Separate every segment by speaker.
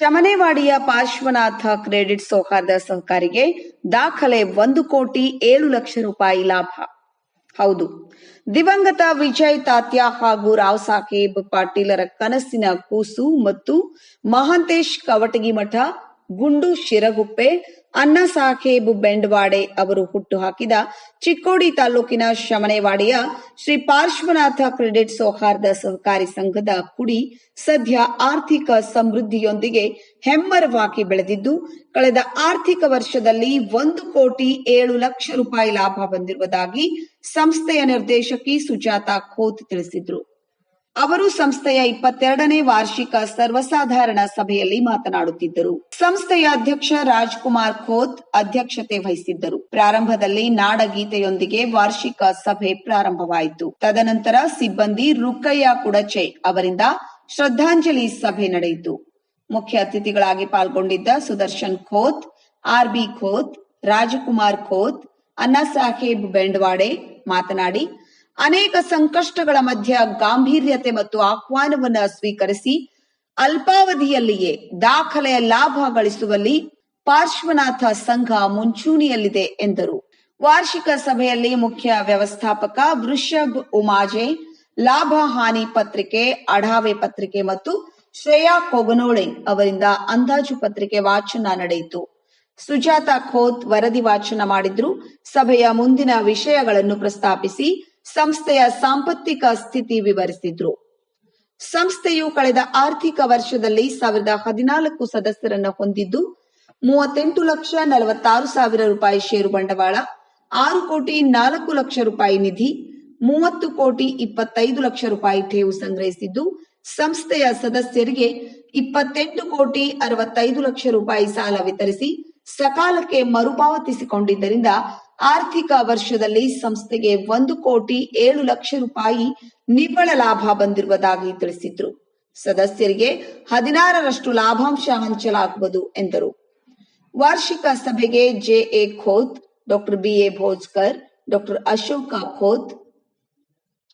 Speaker 1: ಶಮನೇವಾಡಿಯ Parshvanath credit ಸೌಹಾರ್ದ ಸಹಕಾರಿಗೆ ದಾಖಲೆ ಒಂದು ಕೋಟಿ ಏಳು ಲಕ್ಷ ರೂಪಾಯಿ ಲಾಭ. ಹೌದು, ದಿವಂಗತ ವಿಜಯ್ ತಾತ್ಯ ಹಾಗೂ ರಾವ್ ಸಾಹೇಬ್ ಪಾಟೀಲರ ಕನಸಿನ ಕೂಸು ಮತ್ತು ಮಹಾಂತೇಶ್ ಕವಟಗಿ ಮಠ ಗುಂಡು ಶಿರಗುಪ್ಪೆ ಅನ್ನ ಸಾಹೇಬ್ ಅವರು ಅವರು ಹುಟ್ಟುಹಾಕಿದ ಚಿಕ್ಕೋಡಿ ತಾಲೂಕಿನ ಶಮನೆವಾಡಿಯ ಶ್ರೀ ಪಾರ್ಶ್ವನಾಥ ಕ್ರೆಡಿಟ್ ಸೌಹಾರ್ದ ಸಹಕಾರಿ ಸಂಘದ ಕುಡಿ ಸದ್ಯ ಆರ್ಥಿಕ ಸಮೃದ್ಧಿಯೊಂದಿಗೆ ಹೆಮ್ಮರವಾಗಿ ಬೆಳೆದಿದ್ದು, ಕಳೆದ ಆರ್ಥಿಕ ವರ್ಷದಲ್ಲಿ ಒಂದು ಕೋಟಿ ಏಳು ಲಕ್ಷ ರೂಪಾಯಿ ಲಾಭ ಬಂದಿರುವುದಾಗಿ ಸಂಸ್ಥೆಯ ನಿರ್ದೇಶಕಿ ಸುಜಾತಾ ಖೋತ್ ತಿಳಿಸಿದ್ರು. ಅವರು ಸಂಸ್ಥೆಯ ಇಪ್ಪತ್ತೆರಡನೇ ವಾರ್ಷಿಕ ಸರ್ವಸಾಧಾರಣ ಸಭೆಯಲ್ಲಿ ಮಾತನಾಡುತ್ತಿದ್ದರು. ಸಂಸ್ಥೆಯ ಅಧ್ಯಕ್ಷ ರಾಜ್ಕುಮಾರ್ ಖೋತ್ ಅಧ್ಯಕ್ಷತೆ ವಹಿಸಿದ್ದರು. ಪ್ರಾರಂಭದಲ್ಲಿ ನಾಡಗೀತೆಯೊಂದಿಗೆ ವಾರ್ಷಿಕ ಸಭೆ ಪ್ರಾರಂಭವಾಯಿತು. ತದನಂತರ ಸಿಬ್ಬಂದಿ ರುಕ್ಕಯ್ಯ ಕುಡಚೆ ಅವರಿಂದ ಶ್ರದ್ಧಾಂಜಲಿ ಸಭೆ ನಡೆಯಿತು. ಮುಖ್ಯ ಅತಿಥಿಗಳಾಗಿ ಪಾಲ್ಗೊಂಡಿದ್ದ ಸುದರ್ಶನ್ ಖೋತ್, ಆರ್ ಬಿ ಖೋತ್, ರಾಜಕುಮಾರ್ ಖೋತ್, ಅಣ್ಣಾ ಸಾಹೇಬ್ ಬೆಂಡ್ವಾಡೆ ಮಾತನಾಡಿ ಅನೇಕ ಸಂಕಷ್ಟಗಳ ಮಧ್ಯ ಗಾಂಭೀರ್ಯತೆ ಮತ್ತು ಆಹ್ವಾನವನ್ನ ಸ್ವೀಕರಿಸಿ ಅಲ್ಪಾವಧಿಯಲ್ಲಿಯೇ ದಾಖಲೆಯ ಲಾಭ ಗಳಿಸುವಲ್ಲಿ ಪಾರ್ಶ್ವನಾಥ ಸಂಘ ಮುಂಚೂಣಿಯಲ್ಲಿದೆ ಎಂದರು. ವಾರ್ಷಿಕ ಸಭೆಯಲ್ಲಿ ಮುಖ್ಯ ವ್ಯವಸ್ಥಾಪಕ ವೃಷಭ್ ಉಮಾಜೆ, ಲಾಭ ಹಾನಿ ಪತ್ರಿಕೆ ಅಢಾವೆ ಪತ್ರಿಕೆ ಮತ್ತು ಶ್ರೇಯಾ ಕೊಗನೋಳೆ ಅವರಿಂದ ಅಂದಾಜು ಪತ್ರಿಕೆ ವಾಚನ ನಡೆಯಿತು. ಸುಜಾತ ಖೋತ್ ವರದಿ ವಾಚನ ಮಾಡಿದ್ರು. ಸಭೆಯ ಮುಂದಿನ ವಿಷಯಗಳನ್ನು ಪ್ರಸ್ತಾಪಿಸಿ ಸಂಸ್ಥೆಯ ಸಾಂಪತ್ತಿಕ ಸ್ಥಿತಿ ವಿವರಿಸಿದ್ರು. ಸಂಸ್ಥೆಯು ಕಳೆದ ಆರ್ಥಿಕ ವರ್ಷದಲ್ಲಿ ಸಾವಿರದ ಹದಿನಾಲ್ಕು ಸದಸ್ಯರನ್ನು ಹೊಂದಿದ್ದು, ಮೂವತ್ತೆಂಟು ಲಕ್ಷ ನಲವತ್ತಾರು ಸಾವಿರ ರೂಪಾಯಿ ಷೇರು ಬಂಡವಾಳ, ಆರು ಕೋಟಿ ನಾಲ್ಕು ಲಕ್ಷ ರೂಪಾಯಿ ನಿಧಿ, ಮೂವತ್ತು ಕೋಟಿ ಇಪ್ಪತ್ತೈದು ಲಕ್ಷ ರೂಪಾಯಿ ಠೇವು ಸಂಗ್ರಹಿಸಿದ್ದು, ಸಂಸ್ಥೆಯ ಸದಸ್ಯರಿಗೆ ಇಪ್ಪತ್ತೆಂಟು ಕೋಟಿ ಅರವತ್ತೈದು ಲಕ್ಷ ರೂಪಾಯಿ ಸಾಲ ವಿತರಿಸಿ ಸಕಾಲಕ್ಕೆ ಮರುಪಾವತಿಸಿಕೊಂಡಿದ್ದರಿಂದ ಆರ್ಥಿಕ ವರ್ಷದಲ್ಲಿ ಸಂಸ್ಥೆಗೆ ಒಂದು ಕೋಟಿ ಏಳು ಲಕ್ಷ ರೂಪಾಯಿ ನಿವ್ವಳ ಲಾಭ ಬಂದಿರುವುದಾಗಿ ತಿಳಿಸಿದ್ರು. ಸದಸ್ಯರಿಗೆ ಹದಿನಾರರಷ್ಟು ಲಾಭಾಂಶ ಹಂಚಲಾಗುವುದು ಎಂದರು. ವಾರ್ಷಿಕ ಸಭೆಗೆ J A Khot, doctor B A Bhojkar, doctor Ashoka Khot,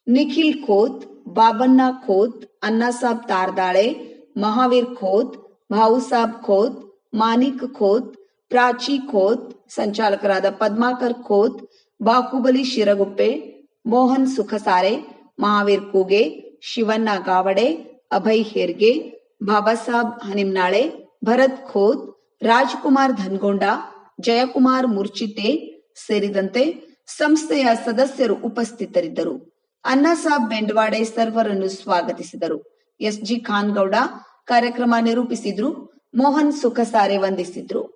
Speaker 1: Nikhil Khot, Babanna Khot, Annasab Tardale, Mahavir Khot Bhausab Khot, Manik Khot Prachi Khot ಸಂಚಾಲಕರಾದ Padmakar Khot Bahubali ಶಿರಗುಪ್ಪೆ, Mohan ಸುಖಸಾರೆ Mahavir ಕೂಗೆ, Shivanna Gavade, Abhay Herge, Babasab Hanimnale, Bharat Khot Rajkumar Dhangonda, Jayakumar Murchite ಸೇರಿದಂತೆ ಸಂಸ್ಥೆಯ ಸದಸ್ಯರು ಉಪಸ್ಥಿತರಿದ್ದರು. ಅಣ್ಣಾಸಾಬ್ ಬೆಂಡ್ವಾಡೆ ಸರ್ವರನ್ನು ಸ್ವಾಗತಿಸಿದರು. ಎಸ್ ಜಿ ಖಾನ್ಗೌಡ ಕಾರ್ಯಕ್ರಮ ನಿರೂಪಿಸಿದ್ರು, ಮೋಹನ್ ಸುಖಸಾರೆ ವಂದಿಸಿದ್ರು.